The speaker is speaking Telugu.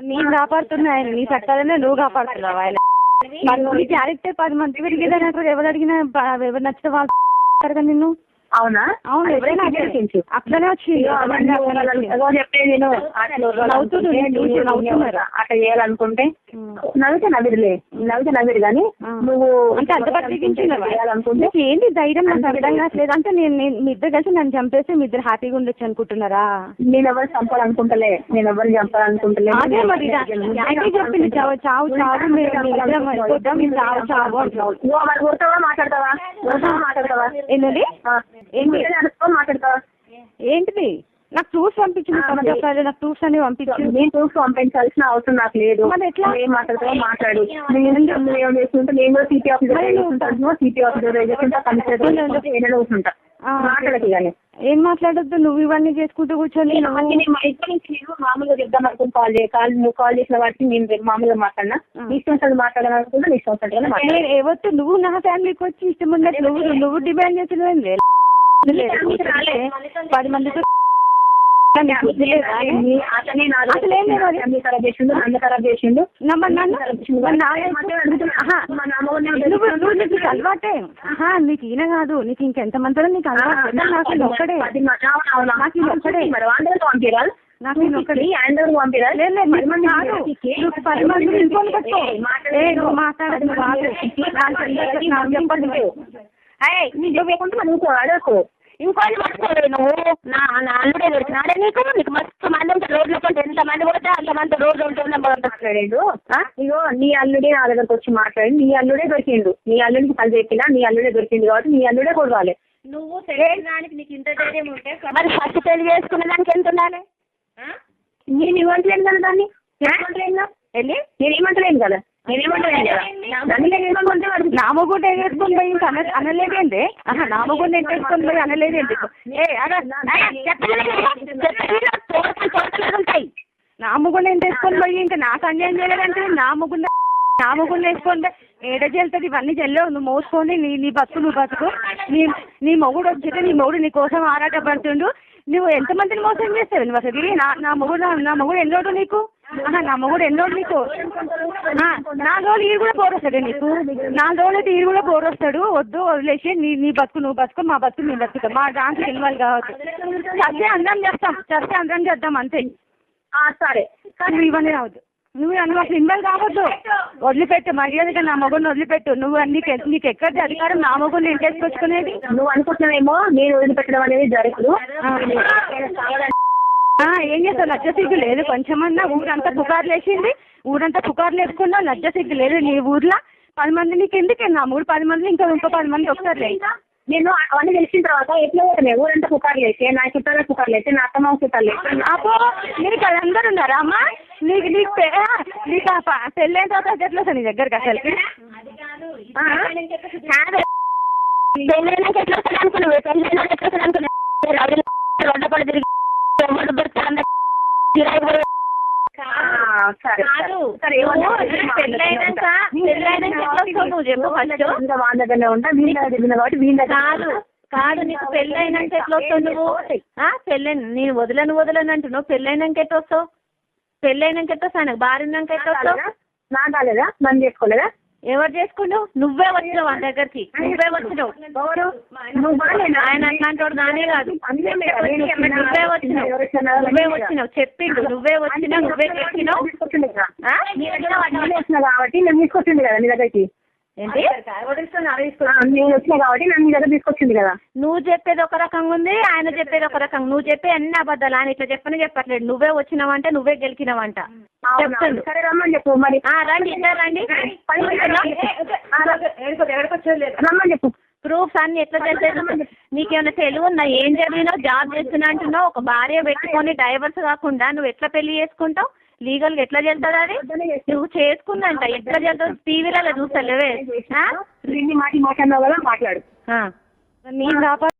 నేను కాపాడుతున్నా ఆయన. నీ చట్టాలనే నువ్వు కాపాడుతున్నావు ఆయన. మరి నీ క్యారెక్టర్ పది మంది పెరిగేదని ఎవరు అడిగినా ఎవరు నచ్చిన వాళ్ళు కదా నిన్ను. అవునా? అవును ఎవరైనా తెలిసించు అట్లనే వచ్చింది. చెప్పేది. అట్లా చేయాలనుకుంటే నవ్వితే నవ్విరులే నవ్వితే నవ్విరు కానీ. నువ్వు అంటే అంత? చేయాలనుకుంటే ఏంటి ధైర్యం? నాకు అర్థం కావట్లేదు. అంటే నేను మీ ఇద్దరు కలిసి నన్ను చంపేసి మీ ఇద్దరు హ్యాపీగా ఉండొచ్చు అనుకుంటున్నారా? నేను ఎవరు చంపాలనుకుంటలే నేను ఎవరు చంపాలనుకుంటలే. అదే మరి చెప్పింది చావు చావు చావు మీరు మాట్లాడతావా? మాట్లాడతావా? ఏంటండి? ఏంటిది? నాకు ప్రూఫ్స్ పంపించింది మరి- ఒక్కరు నాకు ప్రూఫ్స్ అన్ని పంపించింది నేను చూసి పంపించాల్సిన అవసరం నాకు లేదు. మరి ఎట్లా? ఏం మాట్లాడతావో మాట్లాడు. నేను ఏం చేస్తుంటే నేను కూడా సిటీ నువ్వు- చూస్తుంటాను సిటీ ఆఫీసర్ చేసుకుంటా కమిషనర్ ఏదైనా కూర్చుంటా ఆ. మాట్లాడదు కానీ ఏం మాట్లాడొద్దు నువ్వు ఇవన్నీ చేసుకుంటూ కూర్చొని మామూలుగా చెప్దాం అనుకుని కాల్ చేయ కాల్ నువ్వు కాల్ చేసిన వాటికి నేను రేపు మామూలుగా మాట్లాడినా. నీ ఇష్టం వచ్చినట్టు మాట్లాడాలనుకుంటే నీ నేను ఎవరితో నువ్వు నా ఫ్యామిలీకి వచ్చి ఇష్టం ఉన్నట్టు నువ్వు నువ్వు డిమాండ్ చేసిన పది మందితో అసలు ఏం లేదు ఖరాబ్ చేసిండు నన్ను ఖరాబ్ చేసిండు. నీకు అలవాటే. నీకు ఈయన కాదు. నీకు ఇంకెంత మందిలో నీకు అలవాటు నాకు ఇది ఒక్కడే. పది మంది- అవును, అవును. నాకు ఇది ఒక్కడే. మరి. అందరికి పంపిరాలు నాకు ఇది ఒక్కడే. అందరికి పంపిరాలు లేదు లేదు పది మంది కాదు. నువ్వు పది మంది ఇంకొని పెట్టుకో. ఏ నువ్వు నాకు చెప్పండి నువ్వు. అడగకు. నువ్వు. నా నా అల్లుడే దొరికినాడే నీకు? నీకు మస్తు మంది ఉంటారు. రోడ్ల కొంటే ఎంత మంది కొడితే అంత మంది రోజు ఉంటుండే మాట్లాడాడు. ఇగో నీ అల్లుడే నా దగ్గరకు వచ్చి మాట్లాడి నీ అల్లుడే దొరికిండు. నీ అల్లుడికి పని చెప్పినా నీ అల్లుడే దొరికింది కాబట్టి నీ అల్లుడే కొడవాలి. నువ్వు తెలియడానికి నీకు ఇంత ధైర్యం ఉంటే మరి ఫస్ట్ పెళ్ళి చేసుకునే దానికి ఎంత ఉండాలి? నేను ఇవ్వట్లేను కదా దాన్ని? వెళ్ళి నేను ఏమంటలేను కదా? నా మొగుడు పోయి ఇంకా అన అనలేదేంటి ఆహా నా మొగుడు నేను వేసుకొని పోయి అనలేదేంటి ఏ అలా నా మొగుడు నేను వేసుకొని పోయి ఇంకా నాకు అన్యాయం చేయలేదంటే నా మొగుడు నా మొగుడు వేసుకొని ఏడ చెల్తుంది ఇవన్నీ చెల్లవు నువ్వు మోసుకొని నీ నీ బతుకు నువ్వు బతుకు నీ నీ మొగుడు వచ్చితే నీ మొగుడు నీ కోసం ఆరాటపడుతుండు నువ్వు ఎంతమందిని మోసం చేస్తావు నువ్వు అసలు నా నా మొగుడు నా- మొగుడు ఎన్ని ఎన్నోడు నీకు? ఆహా, నా మొగుడు ఎన్నోడు నీకు? ఆ, నా రోజులు ఈడు కూడా పోరొస్తాడు నీకు. నా రోజులు అయితే ఈడు కూడా పోరొస్తాడు వద్దు వదిలేసి నీ నీ బతుకు నువ్వు బతుకు మా బతుకు నీ బతుకు మా దాంట్లో ఇన్వాల్వ్ కావద్దు చస్తే అందరం చేస్తాం. చస్తే అందరం చేద్దాం అంతే. సరే. కానీ ఇవన్నీ రావద్దు. నువ్వు నువ్వు అసలు ఇన్వాల్వ్ కావద్దు. వదిలిపెట్టు మర్యాదగా నా మొగుడిని వదిలిపెట్టు. నువ్వు నీకు నీకు ఎక్కడిది అధికారం? నా మొగుడిని నేను చేసుకొచ్చుకునేది నువ్వు అనుకుంటున్నావేమో నేను వదిలిపెట్టడం అనేది జరగదు. ఏం చేస్తావు? లజ్జ సిగ్గు లేదు. కొంచెమన్నా ఊరంతా పుకార్లు వేసింది. ఊరంతా పుకార్లు వేసుకున్నా లజ్జ సిగ్గు లేదు. నీ ఊర్లో పది మంది నీకు ఎందుకు నా మూడు పది మంది ఇంకా ఇంకో పది మంది వస్తారులే నేను అవన్నీ తెలిసిన తర్వాత ఎట్లా పోతున్నాయి ఊరంతా పుకార్లు వేసి నా చుట్టాల పుకార్లు వేసి నా అత్తమ్మ చుట్టాలు అపో నీకు అందరు ఉన్నారా అమ్మా? నీకు నీకు నీకు పెళ్ళైన తర్వాత ఎట్లా వస్తుంది నీ దగ్గరికి అసలు? కాదు. పెళ్ళైనాక ఎట్లా వస్తుంది? అనుకున్నావు? పెళ్ళైనాక ఎట్లా వస్తుంది అనుకున్నావు? రోడ్ల పడి తిరిగి ఎవరు దొరుకుతారు కిరాయి కూడా ఆ, సరే కాదు కాదు కాదు నీకు పెళ్ళైనాక ఎట్లా వస్తావు నువ్వు? ఆ, పెళ్ళైన నేను వదలను వదలను అంటున్నావు. పెళ్ళైనాక ఎట్లా వస్తావు? పెళ్ళైనాక ఎట్లా వస్తావు? నాకు భార్య ఉన్నాక ఎట్లా వస్తావు? నా కాలేదా? నన్ను చేసుకోలేదా? ఎవరు చేసుకున్నావు నువ్వే వచ్చినావు వాళ్ళ దగ్గరికి. నువ్వే వచ్చినావు? ఆయన అట్లాంటి వాడు నానే కాదు. నువ్వే వచ్చినావు. నువ్వే వచ్చినావు. చెప్పిండు నువ్వే వచ్చినావు. నువ్వే చెప్పినావు. కాబట్టి నేను తీసుకొచ్చింది కదా నీ దగ్గరికి. ఏంటి? నేను వచ్చిన కాబట్టి నన్ను నీ దగ్గర తీసుకొచ్చింది కదా. నువ్వు చెప్పేది ఒక రకంగా ఉంది ఆయన చెప్పేది ఒక రకంగా నువ్వు చెప్పే అన్ని అబద్ధాలు. ఆయన ఇట్లా చెప్పని చెప్పట్లేదు. నువ్వే వచ్చినావంటే నువ్వే గెలికినావంట. చెప్తుండు. సరే రమ్మని చెప్పు. మరి ఆ, రండి ఇద్దరు రండి. పది మంది రమ్మని చెప్పు. ప్రూఫ్స్ అన్ని ఎట్లా తెలిసేది నీకేమైనా తెలివి ఉందా? ఏం చదివినావు జాబ్ చేస్తున్నా అంటున్నావు ఒక భార్య పెట్టుకొని డైవర్స్ కాకుండా నువ్వు ఎట్లా పెళ్ళి చేసుకుంటావు? లీగల్గా ఎట్లా చెల్తుంది అది? నువ్వు చేసుకుందంట. ఎట్లా చెల్తుంది టీవీలలో మాట్లాడినావు కదా మాట్లాడు. నేను కాపాడు